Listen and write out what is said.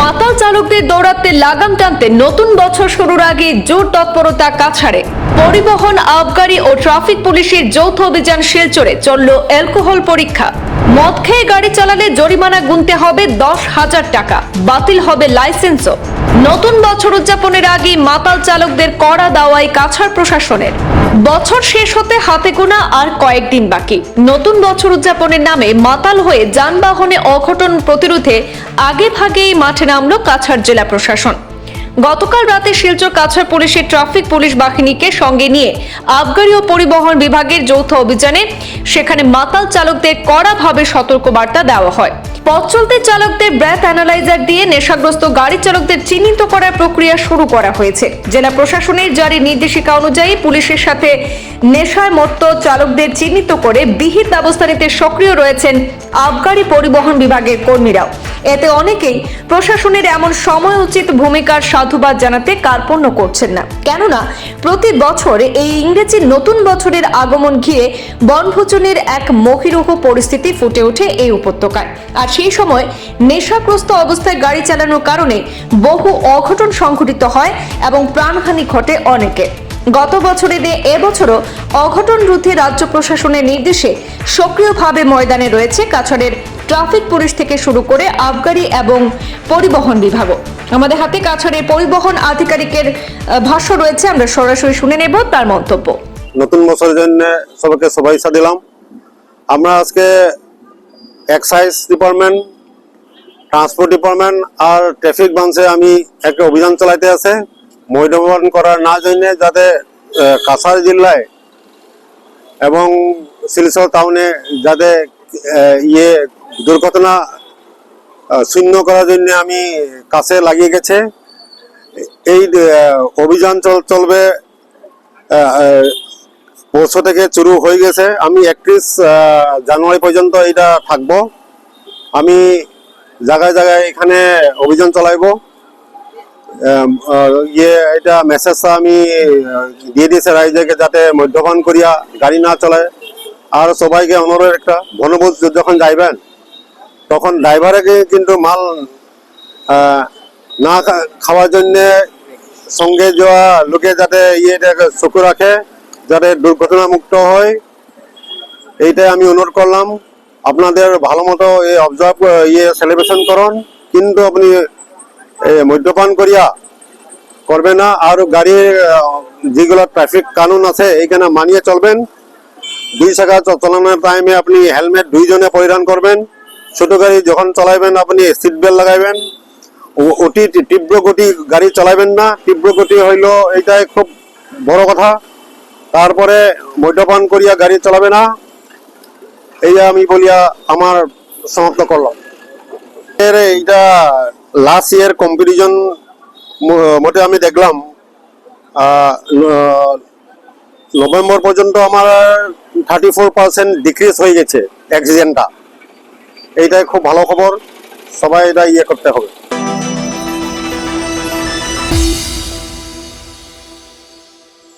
মাতাল চালকদের দৌড়াতে লাগাম টানতে নতুন বছর শুরুর আগে জোর তৎপরতা কাছাড়ে। পরিবহন, আবগারি ও ট্রাফিক পুলিশের যৌথ অভিযান শিলচরে চলল অ্যালকোহল পরীক্ষা। মদ খেয়ে গাড়ি চালালে জরিমানা গুনতে হবে দশ হাজার টাকা, বাতিল হবে লাইসেন্সও। নতুন বছর উদযাপনের আগে মাতাল চালকদের কড়া দাওয়াই কাছাড় প্রশাসনের। বছর শেষ হতে হাতে গোনা আর কয়েকদিন বাকি। নতুন বছর উদযাপনের নামে মাতাল হয়ে যানবাহনে অঘটন প্রতিরোধে আগে ভাগেই মাঠে নামলো কাছাড় জেলা প্রশাসন। গতকাল রাতে শিলচর কাছাড় পুলিশের ট্রাফিক পুলিশ বাহিনীকে সঙ্গে নিয়ে আবগারি ও পরিবহন বিভাগের যৌথ অভিযানে সেখানে মাতাল চালকদের কড়াভাবে সতর্কবার্তা দেওয়া হয়। পথ চলতে চালকদের ব্রেথ অ্যানালাইজার দিয়ে নেশাগ্রস্ত গাড়ি চালকদের চিহ্নিত করার প্রক্রিয়া শুরু করা হয়েছে। জেলা প্রশাসনের জারি নির্দেশিকা অনুযায়ী পুলিশের সাথে নেশায় মত্ত চালকদের চিহ্নিত করে বিহিত ব্যবস্থা নিতে সক্রিয় রয়েছেন আবগারি পরিবহন বিভাগের কর্মীরাও। এতে অনেকেই প্রশাসনের এমন সময় উচিত ভূমিকার সাধুবাদ জানাতে কার্পণ্য করছেন না। কেননা, প্রতি বছর এই ইংরেজি নতুন বছরের আগমন ঘিরে বনভোজনের এক মহিরুহ পরিস্থিতি ফুটে ওঠে এই উপত্যকায়। আর সেই সময় নেশাগ্রস্ত অবস্থায় গাড়ি চালানোর কারণে বহু অঘটন সংঘটিত হয় এবং প্রাণহানি ঘটে অনেকের। গত বছরে দিয়ে এবছরও অঘটন রোধে রাজ্য প্রশাসনের নির্দেশে সক্রিয়ভাবে ময়দানে রয়েছে কাছাড়ের ট্রাফিক পুলিশ থেকে শুরু করে আবগারি এবং পরিবহন বিভাগও। আমাদের হাতে কাছাড়ের পরিবহন আধিকারিকের ভাষ্য রয়েছে, আমরা সরাসরি শুনে নেব তার মন্তব্য। নতুন বছরের জন্য সবাইকে শুভেচ্ছা দিলাম। আমরা আজকে এক্সাইজ ডিপার্টমেন্ট ট্রান্সপোর্ট ডিপার্টমেন্ট আর ট্রাফিক ব্রাঞ্চে আমি একটা অভিযান চালাইতে আছে। মদ্যপান করার না জন্য যাতে কাছাড় জেলায় এবং শিলচর টাউনে যাতে ইয়ে দুর্ঘটনা শূন্য করার জন্য আমি কাছে লাগিয়ে গেছে। এই অভিযান চল- চলবে পরশু থেকে শুরু হয়ে গেছে। আমি একত্রিশ জানুয়ারি পর্যন্ত এটা থাকব। আমি জায়গায় জায়গায় এখানে অভিযান চালাইবো। ইয়ে এটা মেসেজটা আমি দিয়ে দিয়েছে রাইজেকে যাতে মদ্যপান করিয়া গাড়ি না চলায়। আর সবাইকে অনুরোধ একটা, বনভোজ যখন যাইবেন, তখন ড্রাইভারকে কিন্তু মাল না খাওয়ার জন্যে সঙ্গে যাওয়া লোকে যাতে ইয়েটাকে চকু রাখে, যাতে দুর্ঘটনা মুক্ত হয়, এইটাই আমি অনুরোধ করলাম। আপনাদের ভালো মতো এই অবজার্ভ ইয়ে সেলিব্রেশন করুন। কিন্তু আপনি মদ্যপান করিয়া করবে না, আর গাড়ির যেগুলো ট্রাফিক কানুন আছে, এইখানে মানিয়ে চলবেন। দুই চাকা চালানোর টাইমে আপনি হেলমেট দুইজনে পরিধান করবেন। ছোট গাড়ি যখন চালাইবেন, আপনি সিট বেল্ট লাগাইবেন। অতি তীব্র গতি গাড়ি চালাবেন না। তীব্র গতি হইল, এইটাই খুব বড় কথা। তারপরে মদ্যপান করিয়া গাড়ি চালাবে না। এই আমি বলিয়া আমার সমাপ্ত করলাম। এর এইটা লাস্ট ইয়ার কম্পিটিশন মতে আমি দেখলাম নভেম্বর পর্যন্ত আমার থার্টি ফোর পার্সেন্ট ডিক্রিজ হয়ে গেছে অ্যাক্সিডেন্টটা এইটাই খুব ভালো খবর, সবাই এটা ইয়ে করতে হবে।